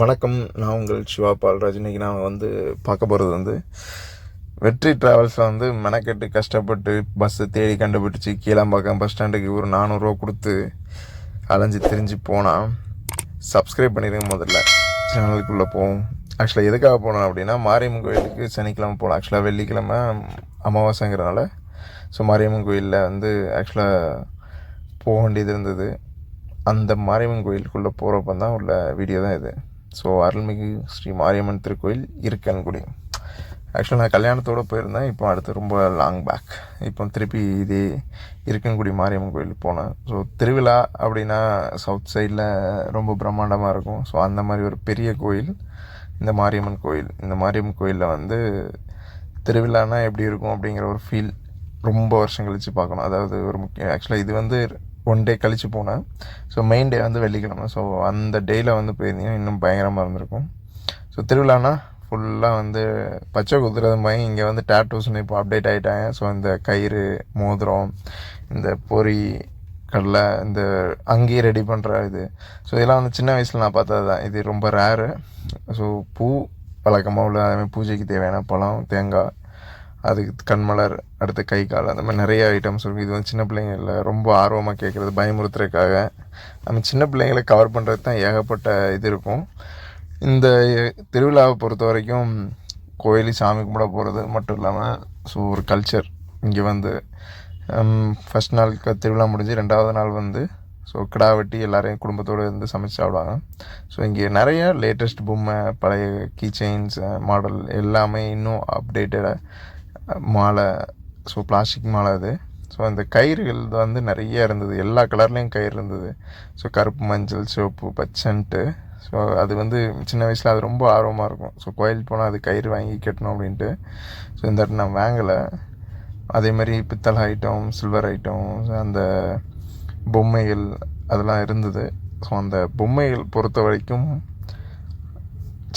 வணக்கம். நான் உங்கள் சிவா பால்ராஜ் இன்னைக்கு நான் வந்து பார்க்க போகிறது வந்து வெற்றி ட்ராவல்ஸில் வந்து மெனக்கெட்டு கஷ்டப்பட்டு பஸ்ஸை தேடி கண்டுபிடிச்சி கீழாம்பாக்கம் பஸ் ஸ்டாண்டுக்கு ஒரு நானூறுரூவா கொடுத்து அலைஞ்சு திரிஞ்சு போனால் சப்ஸ்கிரைப் பண்ணிடுங்க முதல்ல. சேனலுக்குள்ளே போவோம். ஆக்சுவலாக எதுக்காக போனோம் அப்படின்னா மாரியம்மன் கோயிலுக்கு சனிக்கிழமை போகலாம் ஆக்சுவலாக வெள்ளிக்கிழமை அமாவாசைங்கிறனால ஸோ மாரியம்மன் கோயிலில் வந்து ஆக்சுவலாக போக வேண்டியது இருந்தது. அந்த மாரியம்மன் கோயிலுக்குள்ளே போகிறப்ப தான் உள்ள வீடியோ தான் இது. ஸோ அருள்மிகு ஸ்ரீ மாரியம்மன் திருக்கோயில் இருக்கன்குடி. ஆக்சுவலாக நான் கல்யாணத்தோடு போயிருந்தேன். இப்போ அடுத்து ரொம்ப லாங் பேக் இப்போ திருப்பி இதே இருக்கன்குடி மாரியம்மன் கோயிலுக்கு போனேன். ஸோ திருவிழா அப்படின்னா சவுத் சைடில் ரொம்ப பிரம்மாண்டமாக இருக்கும். ஸோ அந்த மாதிரி ஒரு பெரிய கோயில் இந்த மாரியம்மன் கோயில் இந்த மாரியம்மன் கோயிலில் வந்து திருவிழானா எப்படி இருக்கும் அப்படிங்கிற ஒரு ஃபீல் ரொம்ப வருஷம் கழித்து பார்க்கணும். அதாவது ஒரு முக்கிய ஆக்சுவலாக இது வந்து ஒன் டே கழித்து போனேன். ஸோ மெயின் டே வந்து வெள்ளிக்கிழமை. ஸோ அந்த டேயில் வந்து போயிருந்தீங்கன்னா இன்னும் பயங்கரமாக இருந்திருக்கும். ஸோ திருவிழானா ஃபுல்லாக வந்து பச்சை குதிரை மாதிரி இங்கே வந்து டேட்டூஸ்னு இப்போ அப்டேட் ஆகிட்டாங்க ஸோ இந்த கயிறு மோதிரம் இந்த பொறி கடலை இந்த அங்கேயே ரெடி பண்ணுற இது. ஸோ இதெல்லாம் வந்து சின்ன வயசில் நான் பார்த்தது தான் இது ரொம்ப ரேரு ஸோ பூ வழக்கமாக உள்ள அதுமாதிரி பூஜைக்கு தேவையான பழம் தேங்காய் அதுக்கு கண்மலர் அடுத்து கை கால் அந்த மாதிரி நிறைய ஐட்டம்ஸ் இருக்கும் இது வந்து சின்ன பிள்ளைங்கள ரொம்ப ஆர்வமாக கேட்குறது பயமுறுத்துறதுக்காக. நம்ம சின்ன பிள்ளைங்களை கவர் பண்ணுறது தான் ஏகப்பட்ட இது இருக்கும். இந்த திருவிழாவை பொறுத்த வரைக்கும் கோயில் சாமி கும்பிட போகிறது மட்டும் இல்லாமல் ஸோ ஒரு கல்ச்சர் இங்கே வந்து ஃபஸ்ட் நாள் க- திருவிழா முடிஞ்சு ரெண்டாவது நாள் வந்து ஸோ கிடா வெட்டி எல்லாரையும் குடும்பத்தோடு இருந்து சமைச்சு சாப்பிடுவாங்க. ஸோ இங்கே நிறைய லேட்டஸ்ட் பொம்மை பழைய கீ செயின்ஸ் மாடல் எல்லாமே இன்னும் அப்டேட்டடாக மாலை ஸோ பிளாஸ்டிக் மாலை அது. ஸோ அந்த கயிறுகள் வந்து நிறைய இருந்தது. எல்லா கலர்லேயும் கயிறு இருந்தது. ஸோ கருப்பு மஞ்சள் சிவப்பு பச்சைன்ட்டு. ஸோ அது வந்து சின்ன வயசில் அது ரொம்ப ஆர்வமாக இருக்கும். ஸோ கோயில் போனால் அது கயிறு வாங்கி கட்டணும் அப்படின்ட்டு. ஸோ இந்த இடத்துல நான் வாங்கலை. அதே மாதிரி பித்தளை ஐட்டம் சில்வர் ஐட்டம் அந்த பொம்மைகள் அதெல்லாம் இருந்தது. ஸோ அந்த பொம்மைகள் பொறுத்த வரைக்கும்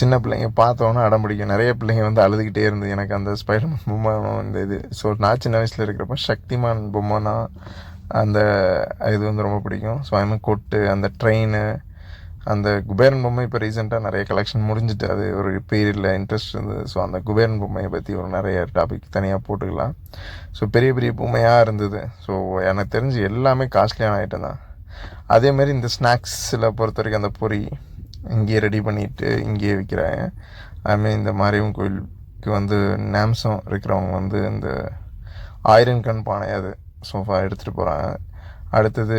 சின்ன பிள்ளைங்க பார்த்தோன்னே அடம் பிடிக்கும். நிறைய பிள்ளைங்க வந்து அழுதுகிட்டே இருந்தது. எனக்கு அந்த ஸ்பைடர்மேன் பொம்மை அந்த இது. ஸோ நான் சின்ன வயசில் இருக்கிறப்ப சக்திமான் பொம்மைனா அந்த இது வந்து ரொம்ப பிடிக்கும். ஸோ அதுமாதிரி கொட்டு அந்த ட்ரெயின் அந்த குபேரன் பொம்மை இப்போ ரீசெண்டாக நிறைய கலெக்ஷன் முடிஞ்சிட்டு அது ஒரு பீரியடில் இன்ட்ரெஸ்ட் இருந்தது. ஸோ அந்த குபேரன் பொம்மையை பற்றி ஒரு நிறைய டாபிக் தனியாக போட்டுக்கலாம். ஸோ பெரிய பெரிய பொம்மையாக இருந்தது. ஸோ எனக்கு தெரிஞ்சு எல்லாமே காஸ்ட்லியான ஐட்டம் தான். அதேமாரி இந்த ஸ்நாக்ஸில் பொறுத்த வரைக்கும் அந்த பொரி இங்கேயே ரெடி பண்ணிட்டு இங்கேயே விற்கிறாங்க அதுமாரி இந்த மாரியம்மன் கோயிலுக்கு வந்து நேம்சம் இருக்கிறவங்க வந்து இந்த ஆயிரம் கண் பானை அது சோஃபா எடுத்துகிட்டு போகிறாங்க அடுத்தது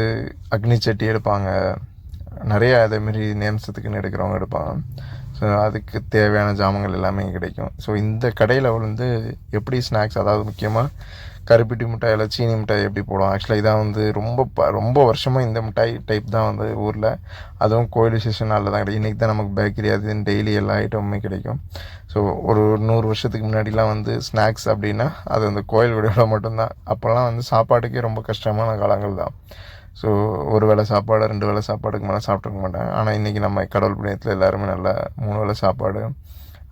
அக்னி சட்டி எடுப்பாங்க. நிறைய அதேமாரி நேம்சத்துக்குன்னு எடுக்கிறவங்க எடுப்பாங்க. ஸோ அதுக்கு தேவையான ஜாமங்கள் எல்லாமே கிடைக்கும். ஸோ இந்த கடையில் வந்து எப்படி ஸ்நாக்ஸ் அதாவது முக்கியமாக கருப்பிட்டி மிட்டாயில் சீனி மிட்டாய் எப்படி போடுவோம் ஆக்சுவலாக இதான் வந்து ரொம்ப ப- ரொம்ப வருஷமாக இந்த மிட்டாய் டைப் தான் வந்து ஊரில். அதுவும் கோயில் விசேஷம் நாளில் தான் கிடைக்கும் இன்றைக்கி தான் நமக்கு பேக்கரி அது டெய்லி எல்லா ஐட்டமுமே கிடைக்கும். ஸோ ஒரு நூறு வருஷத்துக்கு முன்னாடிலாம் வந்து ஸ்நாக்ஸ் அப்படின்னா அது அந்த கோயில் விடையோட மட்டும்தான். அப்போல்லாம் வந்து சாப்பாட்டுக்கே ரொம்ப கஷ்டமான காலங்கள் தான். ஸோ ஒரு வேளை சாப்பாடு ரெண்டு வேளை சாப்பாடுக்கு மேலே சாப்பிட்ருக்க மாட்டாங்க ஆனால் இன்றைக்கி நம்ம கடவுள் புண்ணியத்தில் எல்லாருமே நல்லா மூணு வேளை சாப்பாடு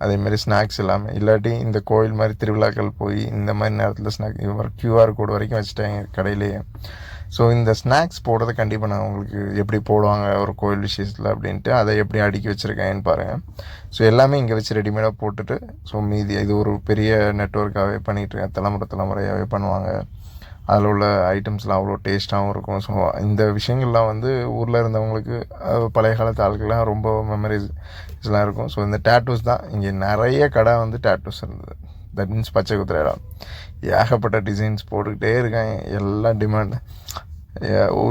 அதேமாரி ஸ்நாக்ஸ் எல்லாமே இல்லாட்டி இந்த கோயில் மாதிரி திருவிழாக்கள் போய் இந்த மாதிரி நேரத்தில் ஸ்நாக் க்யூஆர் கோடு வரைக்கும் வச்சுட்டாங்க கடையிலேயே. ஸோ இந்த ஸ்நாக்ஸ் போடுறத கண்டிப்பாக நான் உங்களுக்கு எப்படி போடுவாங்க ஒரு கோயில் விஷயத்தில் அப்படின்ட்டு அதை எப்படி அடுக்கி வச்சுருக்கேன்னு பாருங்கள் ஸோ எல்லாமே இங்கே வச்சு ரெடிமேடாக போட்டுட்டு ஸோ மீதி இது ஒரு பெரிய நெட்ஒர்க்காகவே பண்ணிகிட்ருக்கேன் தலைமுறை தலைமுறையாகவே பண்ணுவாங்க. அதில் உள்ள ஐட்டம்ஸ்லாம் அவ்வளோ டேஸ்ட்டாகவும் இருக்கும். ஸோ இந்த விஷயங்கள்லாம் வந்து ஊரில் இருந்தவங்களுக்கு பழைய காலத்து ஆட்கள்லாம் ரொம்ப மெமரிஸ் இதெல்லாம் இருக்கும். ஸோ இந்த டேட்டூஸ் தான். இங்கே நிறைய கடை வந்து டேட்டூஸ் இருந்தது. தட் மீன்ஸ் பச்சை குத்துற இடம். ஏகப்பட்ட டிசைன்ஸ் போட்டுக்கிட்டே இருக்காங்க. எல்லாம் டிமாண்ட்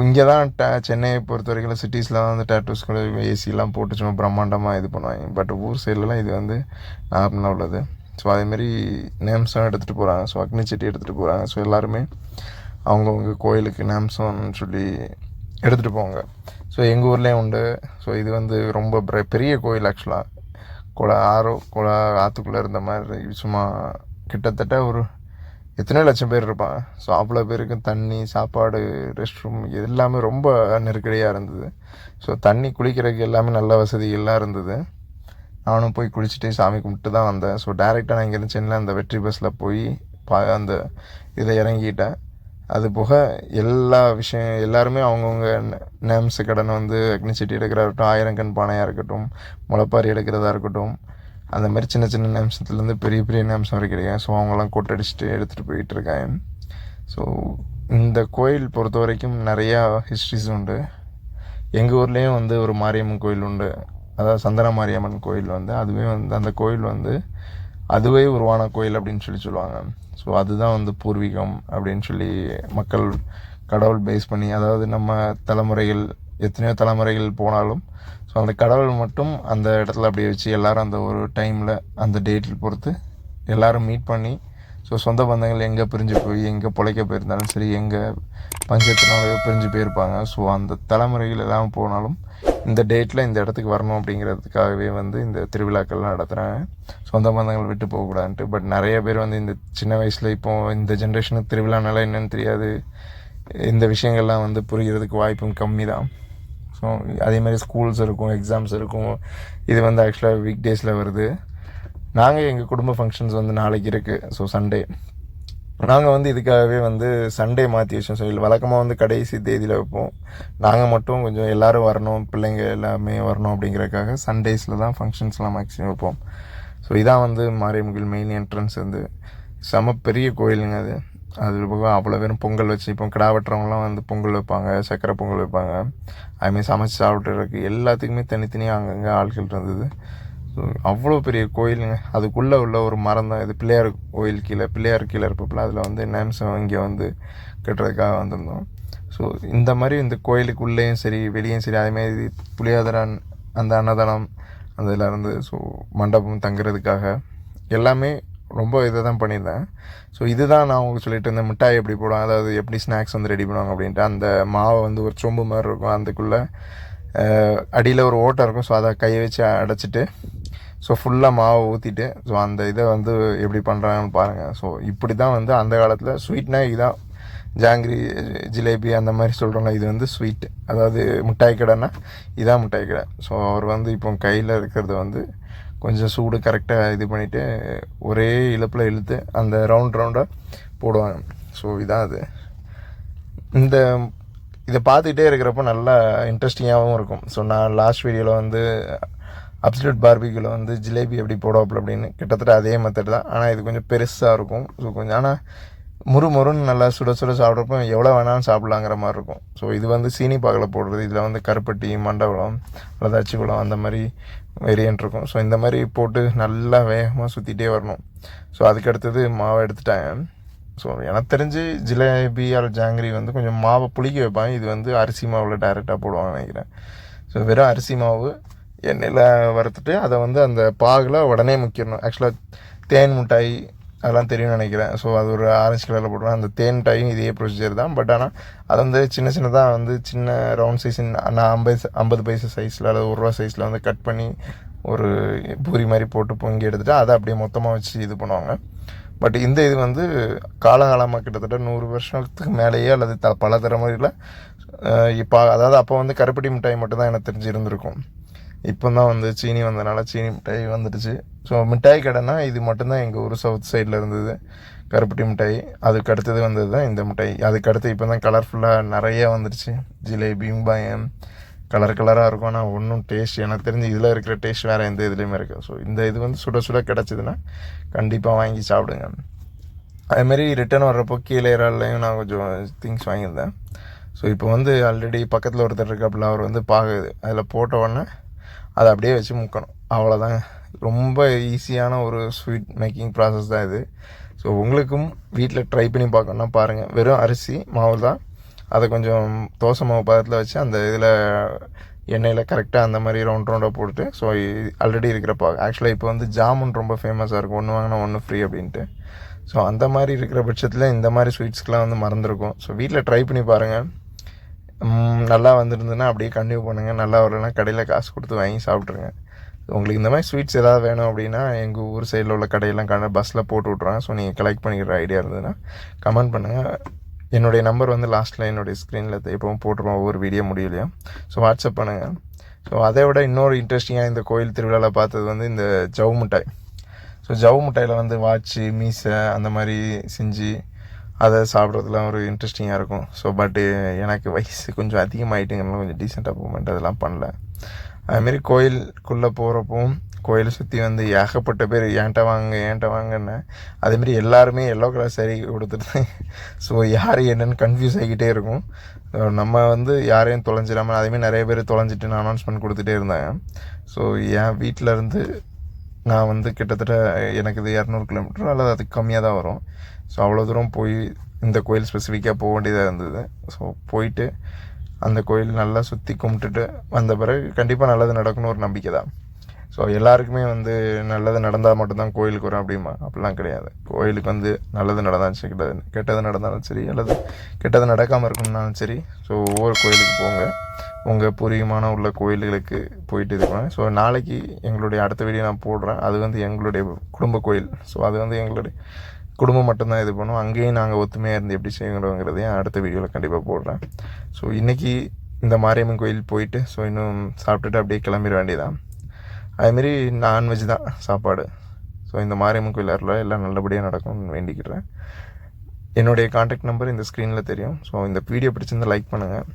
இங்கே தான் டே சென்னையை பொறுத்த வரைக்கும் சிட்டிஸில் தான் வந்து டேட்டூஸ்கள் ஏசிலாம் போட்டு சும்மா பிரம்மாண்டமாக இது பண்ணுவாங்க. பட் ஊர் சைட்லலாம் இது வந்து நார்மலாக உள்ளது. ஸோ அதேமாரி நேம்ஸும் எடுத்துகிட்டு போகிறாங்க ஸோ அக்னி செட்டி எடுத்துகிட்டு போகிறாங்க ஸோ எல்லாருமே அவங்கவுங்க கோயிலுக்கு நேம்சம்னு சொல்லி எடுத்துகிட்டு போவாங்க. ஸோ எங்கள் ஊர்லேயும் உண்டு. ஸோ இது வந்து ரொம்ப பெரிய கோயில் ஆக்சுவலாக குளம் ஆறோ குளம் ஆற்றுக்குள்ளே இருந்த மாதிரி சும்மா கிட்டத்தட்ட ஒரு எத்தனை லட்சம் பேர் இருப்பாங்க. ஸோ அவ்வளோ பேருக்கும் தண்ணி சாப்பாடு ரெஸ்ட் ரூம் எல்லாமே ரொம்ப நெருக்கடியாக இருந்தது. ஸோ தண்ணி குளிக்கிறதுக்கு எல்லாமே நல்ல வசதிகள்லாம் இருந்தது. நானும் போய் குளிச்சுட்டு சாமி கும்பிட்டு தான் வந்தேன். ஸோ டேரெக்டாக நான் இங்கேருந்து சென்னையில் அந்த வெற்றி பஸ்ஸில் போய் பா அந்த இதில் இறங்கிட்டேன். அது போக எல்லா விஷயம் எல்லாருமே அவங்கவுங்க நேம்ஸு கடனை வந்து அக்னி செட்டி எடுக்கிறதா இருக்கட்டும் ஆயிரங்கண் பானையாக இருக்கட்டும் முளைப்பாரி எடுக்கிறதா இருக்கட்டும் அந்த மாதிரி சின்ன சின்ன நேம்ஸத்துலேருந்து பெரிய பெரிய நேம்ஸ் வரைக்கும் ஸோ அவங்களாம் கொட்டடிச்சுட்டு எடுத்துகிட்டு போயிட்டு ஸோ இந்த கோயில் பொறுத்த வரைக்கும் நிறையா ஹிஸ்ட்ரிஸ் உண்டு. எங்கள் ஊர்லேயும் வந்து ஒரு மாரியம்மன் கோயில் உண்டு. அதாவது சந்தன மாரியம்மன் கோயில் வந்து அதுவே வந்து அந்த கோயில் வந்து அதுவே உருவான கோயில் அப்படின்னு சொல்லி சொல்லுவாங்க. ஸோ அதுதான் வந்து பூர்வீகம் அப்படின்னு சொல்லி மக்கள் கடவுள் பேஸ் பண்ணி அதாவது நம்ம தலைமுறைகள் எத்தனையோ தலைமுறைகள் போனாலும் ஸோ அந்த கடவுள் மட்டும் அந்த இடத்துல அப்படியே வச்சு எல்லோரும் அந்த ஒரு டைமில் அந்த டேட்டில் பொறுத்து எல்லோரும் மீட் பண்ணி ஸோ சொந்த பந்தங்கள் எங்கே பிரிஞ்சு போய் எங்கே பிழைக்க போயிருந்தாலும் சரி எங்கே பஞ்சத்தினாலேயோ பிரிஞ்சு போயிருப்பாங்க. ஸோ அந்த தலைமுறைகள் எல்லாம் போனாலும் இந்த டேட்டில் இந்த இடத்துக்கு வரணும் அப்படிங்கிறதுக்காகவே வந்து இந்த திருவிழாக்கள்லாம் நடத்துகிறாங்க சொந்த பந்தங்கள் விட்டு போகக்கூடாதுன்ட்டு. பட் நிறைய பேர் வந்து இந்த சின்ன வயசில் இப்போ இந்த ஜென்ரேஷனுக்கு திருவிழானால என்னென்னு தெரியாது. இந்த விஷயங்கள்லாம் வந்து புரிகிறதுக்கு வாய்ப்பும் கம்மி தான் ஸோ அதேமாதிரி ஸ்கூல்ஸ் இருக்கும் எக்ஸாம்ஸ் இருக்கும். இது வந்து ஆக்சுவலாக வீக் டேஸில் வருது. நாங்கள் எங்கள் குடும்ப ஃபங்க்ஷன்ஸ் வந்து நாளைக்கு இருக்குது ஸோ சண்டே நாங்கள் வந்து இதுக்காகவே வந்து சண்டே மாற்றி வச்சோம். ஸோ வழக்கமாக வந்து கடைசி தேதியில் வைப்போம். நாங்கள் மட்டும் கொஞ்சம் எல்லோரும் வரணும் பிள்ளைங்க எல்லாமே வரணும் அப்படிங்கிறதுக்காக சண்டேஸில் தான் ஃபங்க்ஷன்ஸ்லாம் மேக்ஸிமம் வைப்போம். ஸோ இதான் வந்து மாரியம்மன் மெயின் என்ட்ரன்ஸ் வந்து. செம பெரிய கோயிலுங்க அது. அது போக அவ்வளோ பேரும் பொங்கல் வச்சு இப்போ கிடா வெட்டுறவங்களாம் வந்து பொங்கல் வைப்பாங்க சக்கரை பொங்கல் வைப்பாங்க. அதுமாதிரி சமைச்சு சாப்பிட்றதுக்கு எல்லாத்துக்குமே தனித்தனியாக அங்கங்கே ஆட்கள் இருந்தது. அவ்வளோ பெரிய கோயிலுங்க. அதுக்குள்ளே உள்ள ஒரு மரம் தான். இது பிள்ளையார் கோயில் கீழே பிள்ளையார் கீழே இருப்பப்பில் அதில் வந்து நேம்சம் இங்கே வந்து கட்டுறதுக்காக வந்திருந்தோம். ஸோ இந்த மாதிரி இந்த கோயிலுக்குள்ளேயும் சரி வெளியும் சரி அதேமாதிரி புளியாதரான் அந்த அன்னதானம் அதில் இருந்து ஸோ மண்டபம் தங்குறதுக்காக எல்லாமே ரொம்ப இதை தான் பண்ணியிருந்தேன். ஸோ இதுதான் நான் உங்களுக்கு சொல்லிட்டு இருந்தேன். மிட்டாய் எப்படி போடுவாங்க அதாவது எப்படி ஸ்நாக்ஸ் வந்து ரெடி பண்ணுவாங்க அப்படின்ட்டு. அந்த மாவை வந்து ஒரு சொம்பு மாதிரி இருக்கும் அதுக்குள்ளே அடியில் ஒரு ஓட்டம் இருக்கும். ஸோ அதை கையை வச்சு அடைச்சிட்டு ஸோ ஃபுல்லாக மாவை ஊற்றிட்டு ஸோ அந்த இதை வந்து எப்படி பண்ணுறாங்கன்னு பாருங்கள் ஸோ இப்படி தான் வந்து அந்த காலத்தில் ஸ்வீட்னா இதுதான் ஜாங்கிரி ஜிலேபி அந்த மாதிரி சொல்கிறோம்ல இது வந்து ஸ்வீட் அதாவது மிட்டாய் கடைன்னா இதான் மிட்டாய் கடை. ஸோ அவர் வந்து இப்போ கையில் இருக்கிறது வந்து கொஞ்சம் சூடு கரெக்டாக இது பண்ணிவிட்டு ஒரே இழுப்பில் இழுத்து அந்த ரவுண்ட் ரவுண்டாக போடுவாங்க. ஸோ இதான் அது. இந்த இதை பார்த்துக்கிட்டே இருக்கிறப்ப நல்லா இன்ட்ரெஸ்டிங்காகவும் இருக்கும். ஸோ நான் லாஸ்ட் வீடியோவில் வந்து அப்சல்யூட் பார்பிக்கில் வந்து ஜிலேபி எப்படி போடுவாப்பில் அப்படின்னு கிட்டத்தட்ட அதே மெத்தட் தான். ஆனால் இது கொஞ்சம் பெருசாக இருக்கும். ஸோ கொஞ்சம் ஆனால் முறு நல்லா சுட சுட சாப்பிட்றப்போ எவ்வளோ வேணாலும் சாப்பிட்லாங்கிற மாதிரி இருக்கும். ஸோ இது வந்து சீனி பாகில் போடுறது. இதில் வந்து கருப்பட்டி மண்டபம் அல்லது அச்சுக்குளம் அந்த மாதிரி வேரியன்ட் இருக்கும். ஸோ இந்த மாதிரி போட்டு நல்லா வேகமாக சுற்றிட்டே வரணும். ஸோ அதுக்கு அடுத்தது மாவை எடுத்துட்டாங்க ஸோ எனக்கு தெரிஞ்சு ஜிலேபி ஆர் ஜாங்கிரி வந்து கொஞ்சம் மாவை புளிக்க வைப்பாங்க. இது வந்து அரிசி மாவில் டைரெக்டாக போடுவாங்க நினைக்கிறேன். ஸோ வெறும் அரிசி மாவு எண்ணெயில் வறுத்துட்டு அதை வந்து அந்த பாகில் உடனே முக்கிடணும் ஆக்சுவலாக தேன் மிட்டாய் அதெல்லாம் தெரியும்னு நினைக்கிறேன். ஸோ அது ஒரு ஆரஞ்சு கலரில் போட்டுருவேன் அந்த தேன் டையும் இதே ப்ரொசீஜர் தான். பட் ஆனால் அது வந்து சின்ன சின்னதாக வந்து சின்ன ரவுண்ட் சைஸ் நான் ஐம்பது ஐம்பது பைசா சைஸில் அல்லது ஒரு ரூபா சைஸில் வந்து கட் பண்ணி ஒரு பூரி மாதிரி போட்டு பொங்கி எடுத்துகிட்டு அதை அப்படியே மொத்தமாக வச்சு இது பண்ணுவாங்க. பட் இந்த இது வந்து காலகாலமாக கிட்டத்தட்ட நூறு வருஷத்துக்கு மேலேயே அல்லது த பல தலைமுறையில் இப்போ அதாவது அப்போ வந்து கருப்பட்டி மிட்டாய் மட்டும்தான் எனக்கு தெரிஞ்சு இருந்திருக்கும் இப்போ தான் வந்து சீனி வந்தனால சீனி மிட்டாய் வந்துடுச்சு. ஸோ மிட்டாய் கடைனா இது மட்டும்தான் எங்கள் ஊர் சவுத் சைடில் இருந்தது. கருப்பட்டி மிட்டாய். அதுக்கு அடுத்தது வந்தது தான் இந்த மிட்டாய். அதுக்கு அடுத்து இப்போ தான் கலர்ஃபுல்லாக நிறைய வந்துடுச்சு. ஜிலேபியும் பயம் கலர் கலராக இருக்கும். ஆனால் ஒன்றும் டேஸ்ட் எனக்கு தெரிஞ்சு இதில் இருக்கிற டேஸ்ட் வேறு எந்த இதுலேயுமே இருக்குது. ஸோ இந்த இது வந்து சுட சுட கிடச்சிதுன்னா கண்டிப்பாக வாங்கி சாப்பிடுங்க. அதுமாரி ரிட்டன் வர்றப்போ கீழே இறால்லையும் நான் கொஞ்சம் திங்ஸ் வாங்கியிருந்தேன். ஸோ இப்போ வந்து ஆல்ரெடி பக்கத்தில் ஒருத்தர் இருக்காப்புல அவர் வந்து பார்க்குது அதில் போட்ட உடனே அதை அப்படியே வச்சு முக்கணும். அவ்வளோதாங்க ரொம்ப ஈஸியான ஒரு ஸ்வீட் மேக்கிங் ப்ராசஸ் தான் இது. ஸோ உங்களுக்கும் வீட்டில் ட்ரை பண்ணி பார்க்கணுன்னா பாருங்கள் வெறும் அரிசி மாவு தான். அதை கொஞ்சம் தோசை மாவு பதத்தில் வச்சு அந்த இதில் எண்ணெயில் கரெக்டாக அந்த மாதிரி ரவுண்ட் ரவுண்டாக போட்டு ஸோ ஆல்ரெடி இருக்கிற பா ஆக்சுவலாக இப்போ வந்து ஜாமுன் ரொம்ப ஃபேமஸாக இருக்கும் ஒன்று வாங்கினா ஒன்று ஃப்ரீ அப்படின்ட்டு. ஸோ அந்த மாதிரி இருக்கிற பட்சத்தில் இந்த மாதிரி ஸ்வீட்ஸ்க்கெலாம் வந்து மறந்துருக்கும். ஸோ வீட்டில் ட்ரை பண்ணி பாருங்கள் நல்லா வந்திருந்ததுன்னா அப்படியே கண்டினியூ பண்ணுங்கள் நல்லா வரலன்னா கடையில் காசு கொடுத்து வாங்கி சாப்பிட்ருங்க உங்களுக்கு இந்த மாதிரி ஸ்வீட்ஸ் ஏதாவது வேணும் அப்படின்னா எங்கள் ஊர் சைடில் உள்ள கடையெல்லாம் கடை பஸ்ஸில் போட்டு விட்றாங்க ஸோ நீங்கள் கலெக்ட் பண்ணிக்கிற ஐடியா இருந்ததுன்னா கமெண்ட் பண்ணுங்கள் என்னுடைய நம்பர் வந்து லாஸ்ட்டில் என்னுடைய ஸ்க்ரீனில் எப்பவும் போட்டுருவோம். ஒவ்வொரு வீடியோ முடியலையும் ஸோ வாட்ஸ்அப் பண்ணுங்கள் ஸோ அதை விட இன்னொரு இன்ட்ரெஸ்டிங்காக இந்த கோயில் திருவிழாவில் பார்த்தது வந்து இந்த ஜவு மிட்டாய். ஸோ ஜவு மிட்டாயில் வந்து வாட்ச்சு மீசை அந்த மாதிரி செஞ்சு அதை சாப்பிட்றதுலாம் ஒரு இன்ட்ரெஸ்டிங்காக இருக்கும். ஸோ பட்டு எனக்கு வயசு கொஞ்சம் அதிகமாகிட்டுங்கனால கொஞ்சம் டீசெண்டாக மூமெண்ட் அதெல்லாம் பண்ணல. அதுமாரி கோயிலுக்குள்ளே போகிறப்பவும் கோயிலை சுற்றி வந்து ஏகப்பட்ட பேர் ஏன்ட்ட வாங்க ஏன்ட்ட வாங்கன்னு. அதேமாரி எல்லாருமே எல்லோ கலர் சரி கொடுத்துட்டு ஸோ யார் என்னன்னு கன்ஃபியூஸ் ஆகிக்கிட்டே இருக்கும். நம்ம வந்து யாரையும் தொலைஞ்சிடாமல் அதேமாரி நிறைய பேர் தொலைஞ்சிட்டு நான் அனௌன்ஸ்மெண்ட் கொடுத்துட்டே இருந்தாங்க ஸோ என் வீட்டில் இருந்து நான் வந்து கிட்டத்தட்ட எனக்கு இது இரநூறு கிலோமீட்டர் அல்லது அதுக்கு கம்மியாக தான் வரும். ஸோ அவ்வளோ தூரம் போய் இந்த கோயில் ஸ்பெசிஃபிக்காக போக வேண்டியதாக இருந்தது. ஸோ போயிட்டு அந்த கோயில் நல்லா சுற்றி கும்பிட்டுட்டு வந்த பிறகு கண்டிப்பாக நல்லது நடக்கணும்னு ஒரு நம்பிக்கை தான். ஸோ எல்லாருக்குமே வந்து நல்லது நடந்தால் மட்டும்தான் கோயிலுக்கு வரும் அப்படிமா? அப்படிலாம் கிடையாது. கோயிலுக்கு வந்து நல்லது நடந்தாலும் சரி கெட்டது கெட்டது நடந்தாலும் சரி அல்லது கெட்டது நடக்காமல் இருக்கணும்னாலும் சரி ஸோ ஒவ்வொரு கோயிலுக்கு போங்க. உங்கள் பூர்வீகமான உள்ள கோயில்களுக்கு போயிட்டு இருக்கணும் ஸோ நாளைக்கு எங்களுடைய அடுத்த வீடியோ நான் போடுறேன். அது வந்து எங்களுடைய குடும்ப கோயில். ஸோ அது வந்து எங்களுடைய குடும்பம் மட்டும்தான் இது பண்ணுவோம் அங்கேயும் நாங்கள் ஒத்துமையாக இருந்து எப்படி செய்யணுங்கிறதையும் அடுத்த வீடியோவில் கண்டிப்பாக போடுறேன். ஸோ இன்றைக்கி இந்த மாரியம்மன் கோயில் போயிட்டு ஸோ இன்னும் சாப்பிட்டுட்டு அப்படியே கிளம்பிட வேண்டியதான் அதுமாரி நான்வெஜ் தான் சாப்பாடு. ஸோ இந்த மாரியம்மன் கோயில் அருளாக எல்லாம் நல்லபடியாக நடக்கும்னு வேண்டிக்கிறேன். என்னுடைய காண்டாக்ட் நம்பர் இந்த ஸ்க்ரீனில் தெரியும். ஸோ இந்த வீடியோ பிடிச்சிருந்தால் லைக் பண்ணுங்கள்